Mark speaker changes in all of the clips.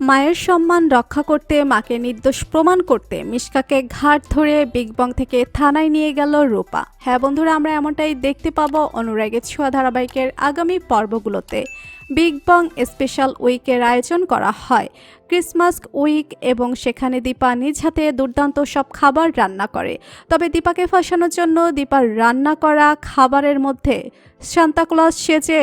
Speaker 1: মায়ের সম্মান রক্ষা করতে, মাকে নির্দোষ প্রমাণ করতে মিশকাকে ঘাট ধরে বিগ বং থেকে থানায় নিয়ে গেল রূপা। হ্যাঁ বন্ধুরা, আমরা এমনটাই দেখতে পাবো অনুরাগের ছোঁয়া ধারাবাহিকের আগামী পর্বগুলোতে। বিগ বং স্পেশাল উইকের আয়োজন করা হয়। ক্রিসমাস উইক এবং সেখানে দীপা নিজ হাতে দুর্দান্ত সব খাবার রান্না করে। তবে দীপাকে ফাঁসানোর জন্য দীপার রান্না করা খাবারের মধ্যে সান্তাক্লজ সেজে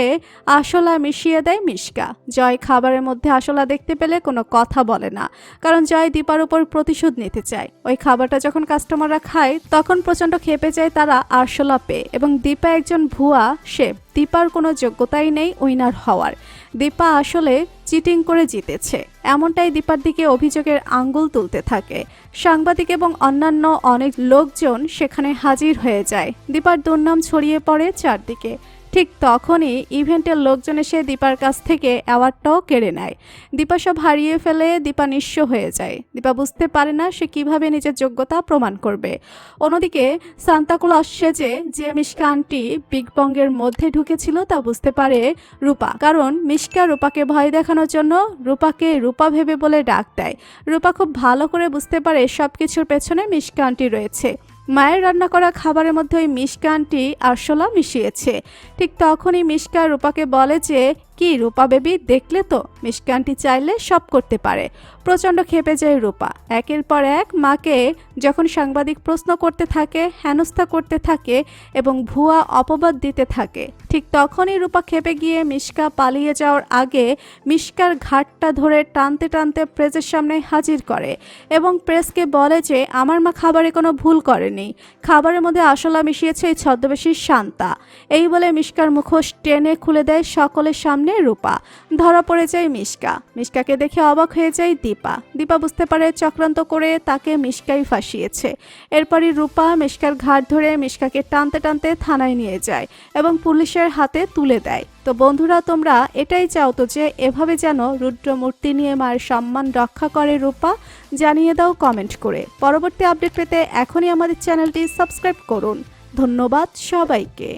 Speaker 1: আসলা মিশিয়ে দেয় মিশকা। জয় খাবারের মধ্যে আসলা দেখতে পেলে কোনো কথা বলে না, কারণ জয় দীপার উপর প্রতিশোধ নিতে চায়। ওই খাবারটা যখন কাস্টমাররা খায়, তখন প্রচণ্ড খেপে যায় তারা আরশোলা পেয়ে এবং দীপা একজন ভুয়া সে দীপার কোনো যোগ্যতাই নেই উইনার হওয়ার। দীপা আসলে চিটিং করে জিতেছে। এমনটাই দীপার দিকে অভিযোগের আঙ্গুল তুলতে থাকে। সাংবাদিক এবং অন্যান্য অনেক লোকজন সেখানে হাজির হয়ে যায়। দীপার দুর্নাম ছড়িয়ে পড়ে চারদিকে। ঠিক তখনই ইভেন্টের লোকজন এসে দীপার কাছ থেকে অ্যাওয়ার্ডটাও কেড়ে নেয়। দীপা সব হারিয়ে ফেলে দীপা নিঃস্ব হয়ে যায়। দীপা বুঝতে পারে না সে কীভাবে নিজের যোগ্যতা প্রমাণ করবে। অন্যদিকে সান্তাকুলাস সেজে যে মিশকা আন্টি বিগ বঙ্গের মধ্যে ঢুকেছিল তা বুঝতে পারে রূপা। কারণ মিশকা রূপাকে ভয় দেখানোর জন্য রূপাকে রূপা ভেবে বলে ডাক দেয়। রূপা খুব ভালো করে বুঝতে পারে সব কিছুর পেছনে মিশকা আন্টি রয়েছে। মায়ের রান্না করা খাবারের মধ্যে ওই মিষ্কানটি আরশোলা মিশিয়েছে। ঠিক তখনই মিশকা রূপাকে বলে যে কি রূপা বেবি দেখলে তো? মিশকা আন্টি চাইলে সব করতে পারে। প্রচণ্ড খেপে যায় রূপা। একের পর এক মাকে যখন সাংবাদিক প্রশ্ন করতে থাকে, হেনস্থা করতে থাকে এবং ভুয়া অপবাদ দিতে থাকে, ঠিক তখনই রূপা খেপে গিয়ে মিশকা পালিয়ে যাওয়ার আগে মিশকার ঘাটটা ধরে টানতে টানতে প্রেসের সামনে হাজির করে এবং প্রেসকে বলে যে, আমার মা খাবারে কোনো ভুল করেনি। খাবারের মধ্যে আসলা মিশিয়েছে এই ছদ্মবেশী শান্তা। এই বলে মিশকার মুখোশ টেনে খুলে দেয় সকলের সামনে রূপা। ধরা পড়ে যায় মিশকা। মিশকাকে দেখে অবাক হয়ে যায় দীপা। দীপা বুঝতে পারে চক্রান্ত করে তাকে মিশকাই ফাঁসিয়েছে। এরপরই রূপা মিশকার ঘাট ধরে মিশকাকে টানতে টানতে থানায় নিয়ে যায় এবং পুলিশের হাতে তুলে দেয়। তো বন্ধুরা, তোমরা এটাই চাও তো যে এভাবে যেন রুদ্রমূর্তি নিয়ে মায়ের সম্মান রক্ষা করে রূপা। জানিয়ে দাও কমেন্ট করে। পরবর্তী আপডেট পেতে এখনই আমাদের চ্যানেলটি সাবস্ক্রাইব করুন। ধন্যবাদ সবাইকে।